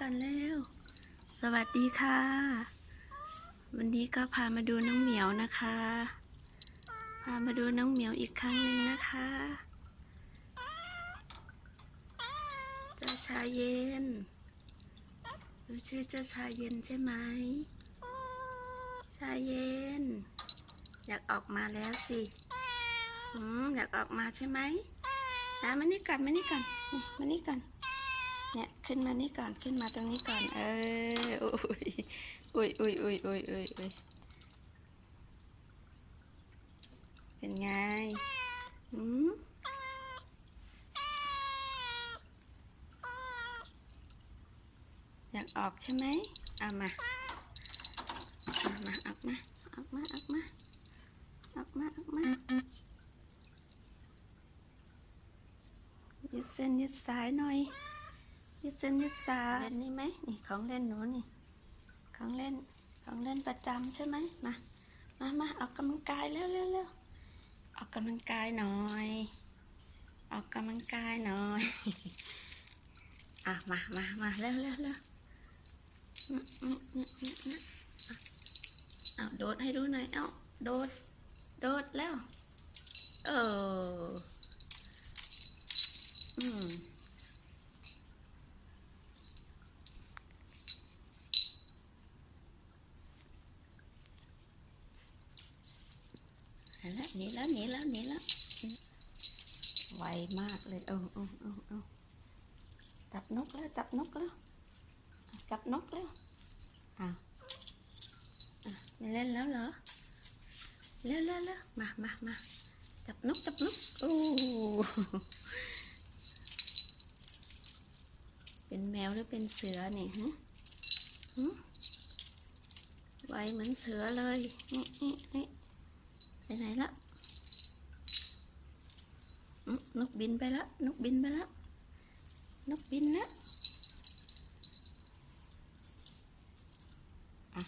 กันแล้ว สวัสดีค่ะ วันนี้ก็พามาดูน้องเหมียวนะคะ พามาดูน้องเหมียวอีกครั้งหนึ่งนะคะเจ้าชายเย็นดูชื่อเจ้าชายเย็นใช่ไหมชายเย็น อยากออกมาแล้วสิอืมอยากออกมาใช่ไหมมานี่ก่อนมานี่ก่อนมานี่ก่อน เนี่ยขึ้นมานี่ก่อนขึ้นมาตรงนี้ก่อน เอออุ้ยอุ้ยอุ้ยอุ้ยอุ้ยอุ้ยอุ้ยเป็นไงอืมอยากออกใช่ไหมเอามาเอามาออกมาออกมาออกมาออกมาออกมายืดเส้นยืดสายหน่อย ยืดเส้นยืดสายเล่นนี่ไหมนี่ของเล่นหนูนี่ ของเล่น ของเล่นประจำใช่ไหมมา มามาออกกำลังกายเร็วเร็วเร็วออกกำลังกายหน่อย ออกกำลังกายหน่อย อะมามามาเร็วเร็วเร็วเอาโดดให้ดูหน่อย เอาโดด โดดแล้ว เออ อืม แล้วหนีแล้วหนีแล้วหนีแล้วไวมากเลย เอาเอาเอาเอาจับนกแล้วจับนกแล้วจับนกแล้วอ้าวไม่เล่นแล้วเหรอเร็วเร็วเร็วมามามาจับนกจับนกโอ้เป็นแมวหรือเป็นเสือเนี่ยฮะไวเหมือนเสือเลยนี่นี่นี่ ไปไหนละอืมนกบินไปแล้วนกบินไปแล้วนกบินนะอะ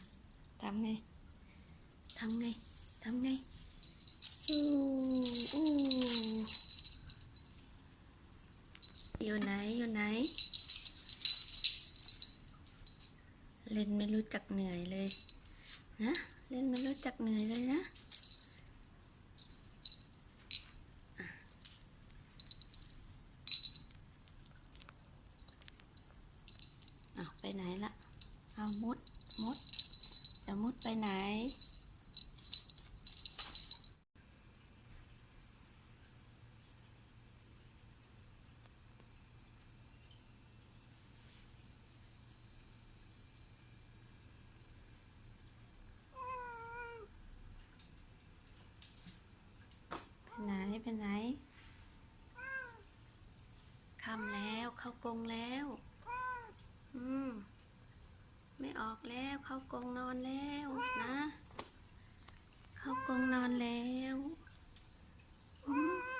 ทำไงทำไงทำไงอู้อู้อยู่ไหนอยู่ไหน เล่นไม่รู้จักเหนื่อยเลยนะเล่นไม่รู้จักเหนื่อยเลยนะ อ้าวไปไหนละ เอามุดมุดจะมุดไปไหน ไปไหน ไปไหนค่ำแล้วเข้ากรงแล้ว อืม ไม่ ออกแล้ว เข้ากรงนอนแล้วนะ เข้ากรงนอนแล้ว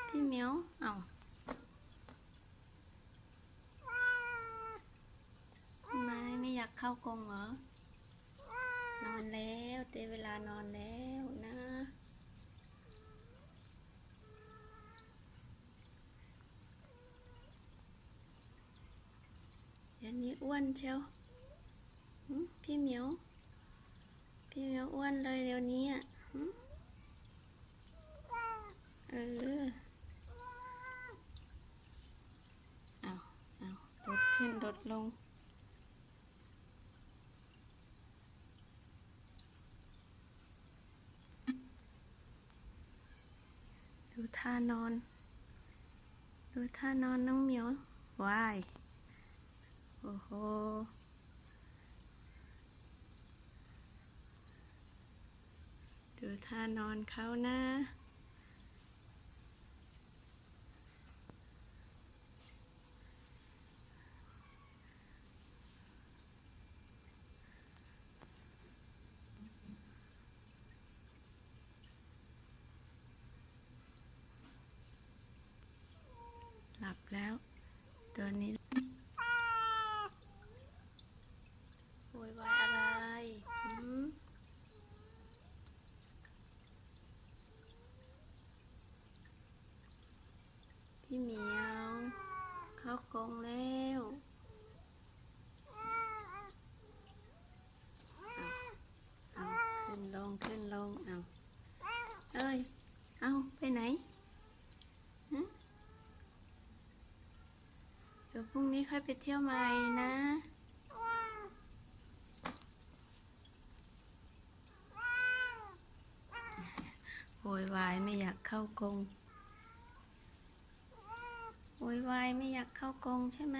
พี่เหมียวเอาทำไม่ไม่อยากเข้ากรงเหรอนอนแล้วเตเวลานอนแล้วนะเดี๋ยวนี้อ้วนเชียว พี่เหมียว พี่เหมียวอ้วนเลยเดี๋ยวนี้อะเออเอาเอาโดดขึ้นโดดลงดูท่านอน ดูท่านอนน้องเหมียววาย โอ้โห ดู ทานอนเขานะ หลับแล้ว ตัวนี้ โวยวายอะไรหืมพี่เหมียว เข้ากรงแล้ว เดี๋ยว พรุ่งนี้ค่อยไปเที่ยวใหม่นะโวยวายไม่อยากเข้ากรงโวยวายไม่อยากเข้ากรงใช่ไหม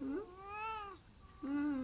อืมอืม